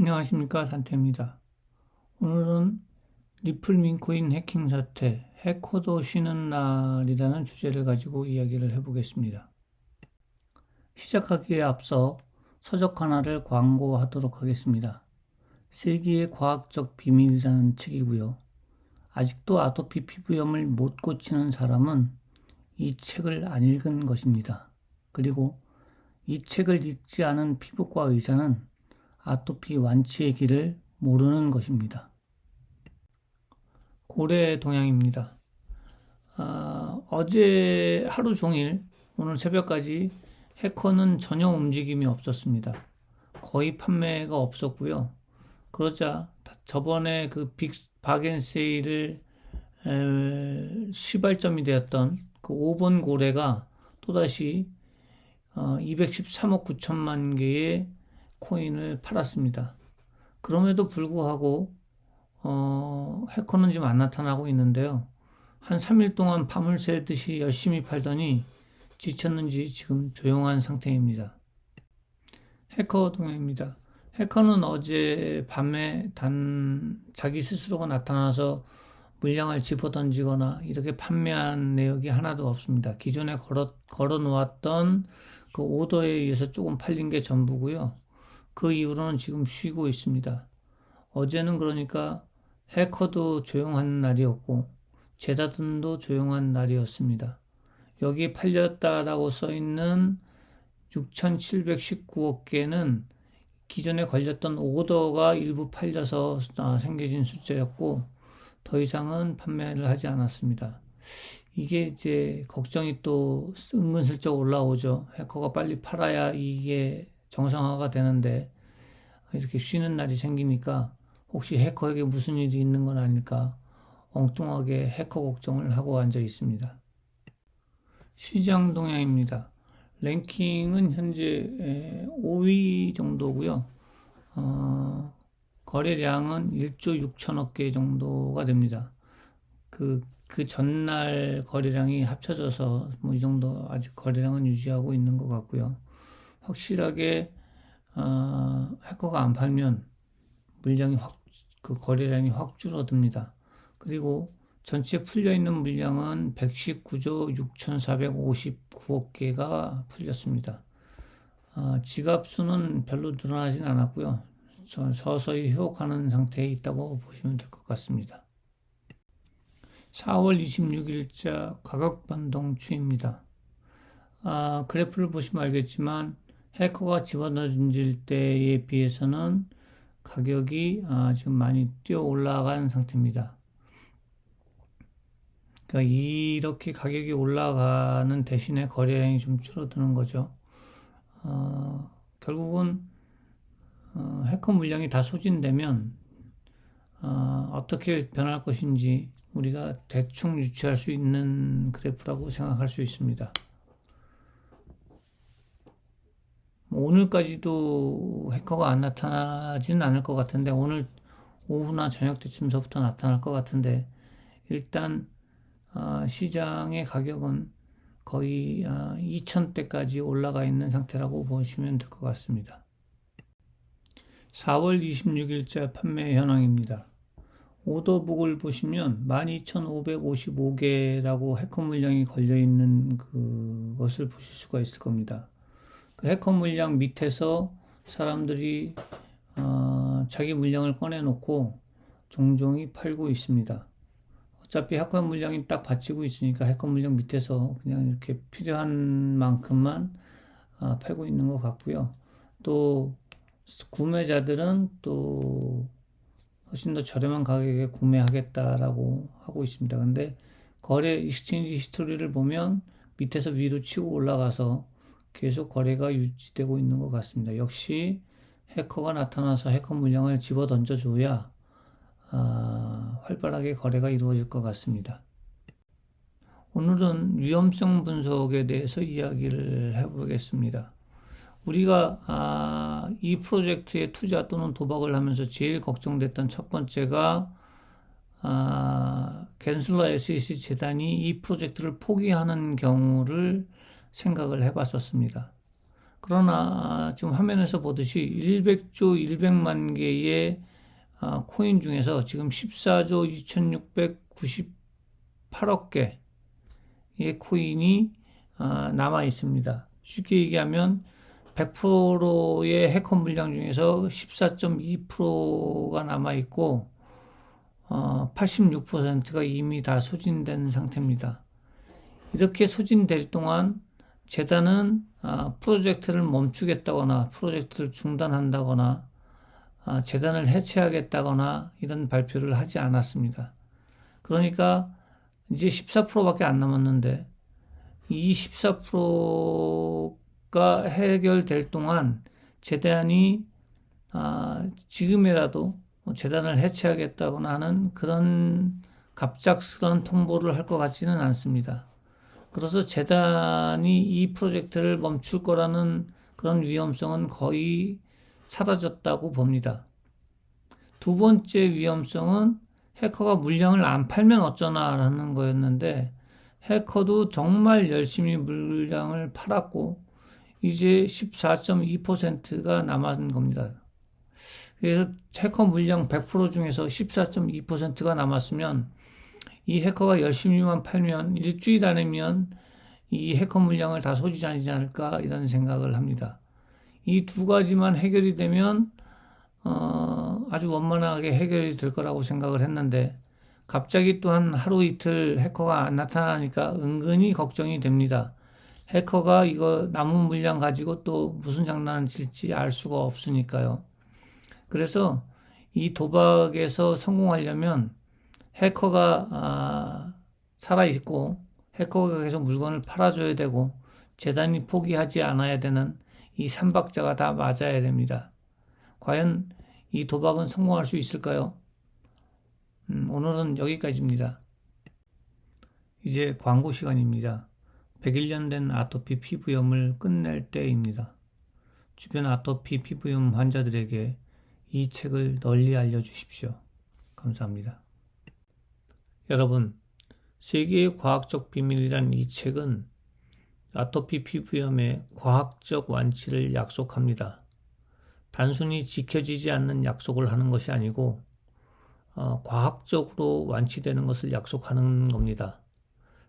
안녕하십니까 단태입니다. 오늘은 리플 민코인 해킹 사태, 해커도 쉬는 날이라는 주제를 가지고 이야기를 해보겠습니다. 시작하기에 앞서 서적 하나를 광고하도록 하겠습니다. 세기의 과학적 비밀이라는 책이고요. 아직도 아토피 피부염을 못 고치는 사람은 이 책을 안 읽은 것입니다. 그리고 이 책을 읽지 않은 피부과 의사는 아토피 완치의 길을 모르는 것입니다. 고래 동향입니다. 아, 어제 하루 종일 오늘 새벽까지 해커는 전혀 움직임이 없었습니다. 거의 판매가 없었고요. 그러자 저번에 그 빅 바겐세일을 시발점이 되었던 그 5번 고래가 또다시 213억 어, 9천만 개의 코인을 팔았습니다. 그럼에도 불구하고 어, 해커는 지금 안 나타나고 있는데요. 한 3일 동안 밤을 새듯이 열심히 팔더니 지쳤는지 지금 조용한 상태입니다. 해커 동행입니다. 해커는 어제 밤에 단 자기 스스로가 나타나서 물량을 집어 던지거나 이렇게 판매한 내역이 하나도 없습니다. 기존에 걸어, 걸어 놓았던 그 오더에 의해서 조금 팔린 게 전부고요. 그 이후로는 지금 쉬고 있습니다. 어제는 그러니까 해커도 조용한 날이었고 제다든도 조용한 날이었습니다. 여기 팔렸다라고 써 있는 6,719억 개는 기존에 걸렸던 오더가 일부 팔려서 아, 생겨진 숫자였고 더 이상은 판매를 하지 않았습니다. 이게 이제 걱정이 또 은근슬쩍 올라오죠. 해커가 빨리 팔아야 이게 정상화가 되는데 이렇게 쉬는 날이 생기니까 혹시 해커에게 무슨 일이 있는 건 아닐까 엉뚱하게 해커 걱정을 하고 앉아 있습니다. 시장 동향입니다. 랭킹은 현재 5위 정도고요. 어, 거래량은 1조 6천억 개 정도가 됩니다. 그, 그 전날 거래량이 합쳐져서 뭐 이 정도 아직 거래량은 유지하고 있는 것 같고요. 확실하게 어, 해커가 안 팔면 물량이 확, 그 거래량이 확 줄어듭니다. 그리고 전체 풀려 있는 물량은 119조 6,459억 개가 풀렸습니다. 어, 지갑 수는 별로 늘어나진 않았고요. 서서히 회복하는 상태에 있다고 보시면 될 것 같습니다. 4월 26일자 가격 변동 추입니다. 아, 그래프를 보시면 알겠지만 해커가 집어넣어질 때에 비해서는 가격이 아, 지금 많이 뛰어 올라간 상태입니다. 그러니까 이렇게 가격이 올라가는 대신에 거래량이 좀 줄어드는 거죠. 어, 결국은 어, 해커 물량이 다 소진되면 어, 어떻게 변할 것인지 우리가 대충 유추할 수 있는 그래프라고 생각할 수 있습니다. 오늘까지도 해커가 안 나타나지는 않을 것 같은데 오늘 오후나 저녁 때쯤서부터 나타날 것 같은데 일단 어, 시장의 가격은 거의 2천대까지 어, 올라가 있는 상태라고 보시면 될 것 같습니다. 4월 26일자 판매 현황입니다. 오더북을 보시면 12,555개라고 해커 물량이 걸려 있는 그것을 보실 수가 있을 겁니다. 그 해커 물량 밑에서 사람들이 어, 자기 물량을 꺼내놓고 종종이 팔고 있습니다. 어차피 해커 물량이 딱 받치고 있으니까 해커 물량 밑에서 그냥 이렇게 필요한 만큼만 어, 팔고 있는 것 같고요. 또 구매자들은 또 훨씬 더 저렴한 가격에 구매하겠다라고 하고 있습니다. 근데 거래 익스체인지 히스토리를 보면 밑에서 위로 치고 올라가서 계속 거래가 유지되고 있는 것 같습니다. 역시 해커가 나타나서 해커 물량을 집어 던져줘야 아, 활발하게 거래가 이루어질 것 같습니다. 오늘은 위험성 분석에 대해서 이야기를 해보겠습니다. 우리가 아, 이 프로젝트에 투자 또는 도박을 하면서 제일 걱정됐던 첫 번째가 아, 겐슬러 SEC 재단이 이 프로젝트를 포기하는 경우를 생각을 해봤었습니다. 그러나 지금 화면에서 보듯이 100조 100만 개의 아, 코인 중에서 지금 14조 2698억 개의 코인이 아, 남아 있습니다. 쉽게 얘기하면 100%의 해커 물량 중에서 14.2%가 남아 있고 86%가 이미 다 소진된 상태입니다. 이렇게 소진될 동안 재단은 아, 프로젝트를 멈추겠다거나 프로젝트를 중단한다거나 아, 재단을 해체하겠다거나 이런 발표를 하지 않았습니다. 그러니까 이제 14%밖에 안 남았는데 이 14%가 해결될 동안 재단이 아, 지금이라도 재단을 해체하겠다거나 하는 그런 갑작스런 통보를 할 것 같지는 않습니다. 그래서 재단이 이 프로젝트를 멈출 거라는 그런 위험성은 거의 사라졌다고 봅니다. 두 번째 위험성은 해커가 물량을 안 팔면 어쩌나라는 거였는데 해커도 정말 열심히 물량을 팔았고 이제 14.2%가 남은 겁니다. 그래서 해커 물량 100% 중에서 14.2%가 남았으면 이 해커가 열심히만 팔면 일주일 안에면 이 해커 물량을 다 소지하지 않을까 이런 생각을 합니다. 이 두 가지만 해결이 되면 어, 아주 원만하게 해결이 될 거라고 생각을 했는데 갑자기 또한 하루 이틀 해커가 안 나타나니까 은근히 걱정이 됩니다. 해커가 이거 남은 물량 가지고 또 무슨 장난을 칠지 알 수가 없으니까요. 그래서 이 도박에서 성공하려면 해커가 아, 살아있고 해커가 계속 물건을 팔아줘야 되고 재단이 포기하지 않아야 되는 이 삼박자가 다 맞아야 됩니다. 과연 이 도박은 성공할 수 있을까요? 음, 오늘은 여기까지입니다. 이제 광고 시간입니다. 101년 된 아토피 피부염을 끝낼 때입니다. 주변 아토피 피부염 환자들에게 이 책을 널리 알려주십시오. 감사합니다. 여러분, 세계의 과학적 비밀이란 이 책은 아토피 피부염의 과학적 완치를 약속합니다. 단순히 지켜지지 않는 약속을 하는 것이 아니고 어, 과학적으로 완치되는 것을 약속하는 겁니다.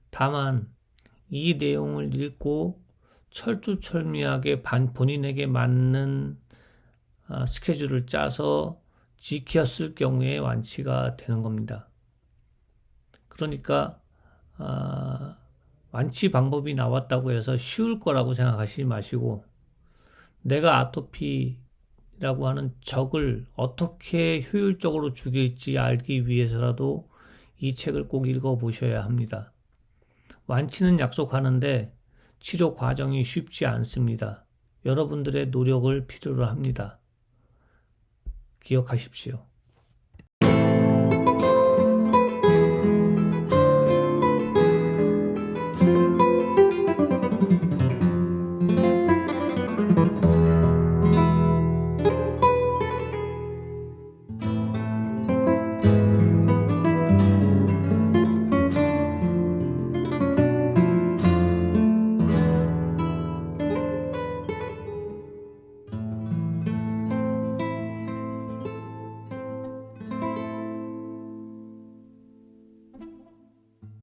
다만 이 내용을 읽고 철두철미하게 반, 본인에게 맞는 어, 스케줄을 짜서 지켰을 경우에 완치가 되는 겁니다. 그러니까 어, 완치 방법이 나왔다고 해서 쉬울 거라고 생각하시지 마시고 내가 아토피라고 하는 적을 어떻게 효율적으로 죽일지 알기 위해서라도 이 책을 꼭 읽어 보셔야 합니다. 완치는 약속하는데 치료 과정이 쉽지 않습니다. 여러분들의 노력을 필요로 합니다. 기억하십시오.